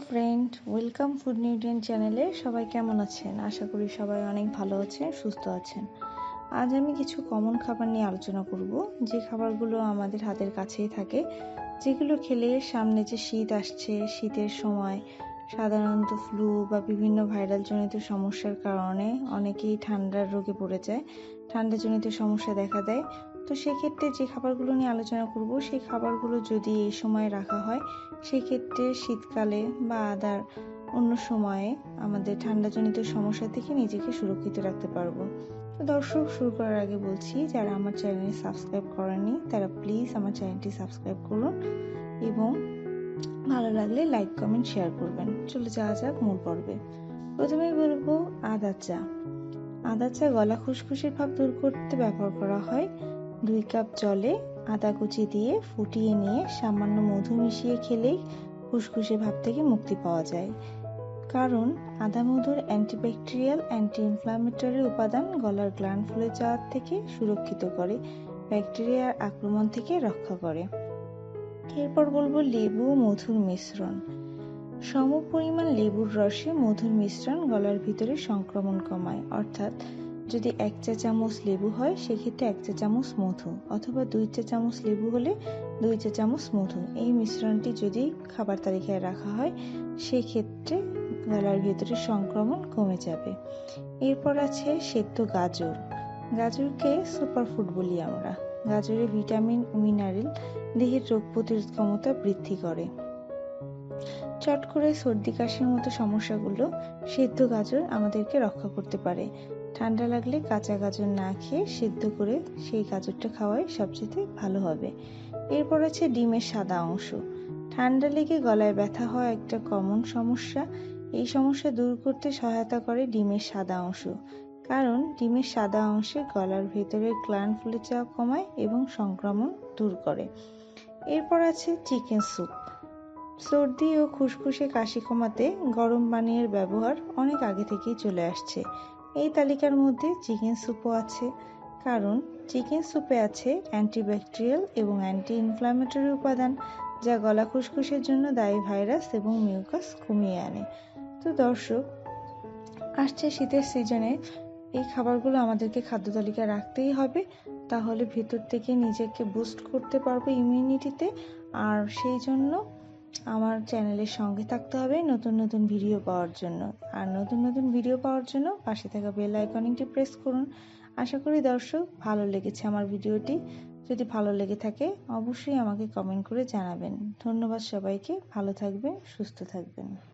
Friend welcome food nutrient চ্যানেলে সবাই কেমন আছেন? আশা করি সবাই অনেক ভালো আছেন, সুস্থ আছেন। আজ আমি কিছু কমন খাবার নিয়ে আলোচনা করব। যে খাবারগুলো আমাদের হাতের কাছেই থাকে, যেগুলো খেলে সামনে যে শীত আসছে, শীতের সময় সাধারণত ফ্লু বা বিভিন্ন ভাইরাল জনিত সমস্যার কারণে অনেকেই ঠান্ডার রোগে পড়ে যায়। ঠান্ডাজনিত সমস্যা দেখা দেয়। তো সেক্ষেত্রে যে খাবারগুলো নিয়ে আলোচনা করব, সেই খাবারগুলো যদি এই সময় রাখা হয়, সেক্ষেত্রে শীতকালে বা আদার অন্য সময়ে আমাদের ঠান্ডাজনিত সমস্যা থেকে নিজেকে সুরক্ষিত রাখতে পারব। তো দর্শক, শুরু করার আগে বলছি, যারা আমার চ্যানেলে সাবস্ক্রাইব করেনি তারা প্লিজ আমার চ্যানেলটি সাবস্ক্রাইব করুন এবং ভালো লাগলে লাইক, কমেন্ট, শেয়ার করবেন। চলে যাওয়া যাক মূল পর্বে। প্রথমেই বলব আদা চা। আদা চা গলা খুশখুশির ভাব দূর করতে ব্যবহার করা হয় দুই কাপ জলে আদা কুচি দিয়ে ফুটিয়ে নিয়ে সামান্য মধু মিশিয়ে খেলেই ফুসফুসে ভাব থেকে মুক্তি পাওয়া যায়। কারণ আদা মধুর অ্যান্টিব্যাকটেরিয়াল অ্যান্টি ইনফ্লামেটরি উপাদান গলার গ্ল্যান্ড ফুলে যাওয়ার থেকে সুরক্ষিত করে, ব্যাকটেরিয়ার আক্রমণ থেকে রক্ষা করে। এরপর বলব লেবু মধুর মিশ্রণ। সম পরিমাণ লেবুর রসে মধুর মিশ্রণ গলার ভিতরে সংক্রমণ কমায়, অর্থাৎ যদি এক চা চামচ লেবু হয়, সেক্ষেত্রে এক চা চামচ মধু অথবা দুই চা চামচ লেবু হলে দুই চা চামচ মধু। এই মিশ্রণটি যদি খাবার তালিকায় রাখা হয়, সেক্ষেত্রে গলার ভেতরে সংক্রমণ কমে যাবে। এরপর আছে সেদ্ধ গাজর। গাজরকে সুপারফুড বলি আমরা। গাজরে ভিটামিন, মিনারেল, দেহের রোগ প্রতিরোধ ক্ষমতা বৃদ্ধি করে। চট করে সর্দি কাশির মতো সমস্যাগুলো সেদ্ধ গাজর আমাদেরকে রক্ষা করতে পারে। ঠান্ডা লাগলে কাঁচা গাজর না খেয়ে সিদ্ধ করে সেই গাজরটা খাওয়াই সবচেয়ে ভালো হবে। এরপর আছে ডিমের সাদা অংশ। ঠান্ডা লেগে গলায় ব্যথা হওয়া একটা কমন সমস্যা। এই সমস্যা দূর করতে সহায়তা করে ডিমের সাদা অংশ। কারণ ডিমের সাদা অংশে গলার ভেতরে গ্লান ফুলে যাওয়া কমায় এবং সংক্রমণ দূর করে। এরপর আছে চিকেন স্যুপ সর্দি ও খুসখুসে কাশি কমাতে গরম পানীয়ের ব্যবহার অনেক আগে থেকেই চলে আসছে। এই তালিকার মধ্যে চিকেন স্যুপও আছে, কারণ চিকেন স্যুপে আছে অ্যান্টিব্যাকটেরিয়াল এবং অ্যান্টি ইনফ্ল্যামেটরি উপাদান, যা গলা খুসখুসের জন্য দায়ী ভাইরাস এবং মিউকাস কমিয়ে আনে। তো দর্শক, আসছে শীতের সিজনে। এই খাবারগুলো আমাদেরকে খাদ্য তালিকায় রাখতেই হবে। তাহলে ভেতর থেকে নিজেকে বুস্ট করতে পারব ইমিউনিটিতে আর সেই জন্য আমার চ্যানেলের সঙ্গে থাকতে হবে নতুন নতুন ভিডিও পাওয়ার জন্য। আর নতুন নতুন ভিডিও পাওয়ার জন্য পাশে থাকা বেল আইকনটি প্রেস করুন। আশা করি দর্শক, ভালো লেগেছে আমার ভিডিওটি। যদি ভালো লেগে থাকে, অবশ্যই আমাকে কমেন্ট করে জানাবেন। ধন্যবাদ সবাইকে। ভালো থাকবেন, সুস্থ থাকবেন।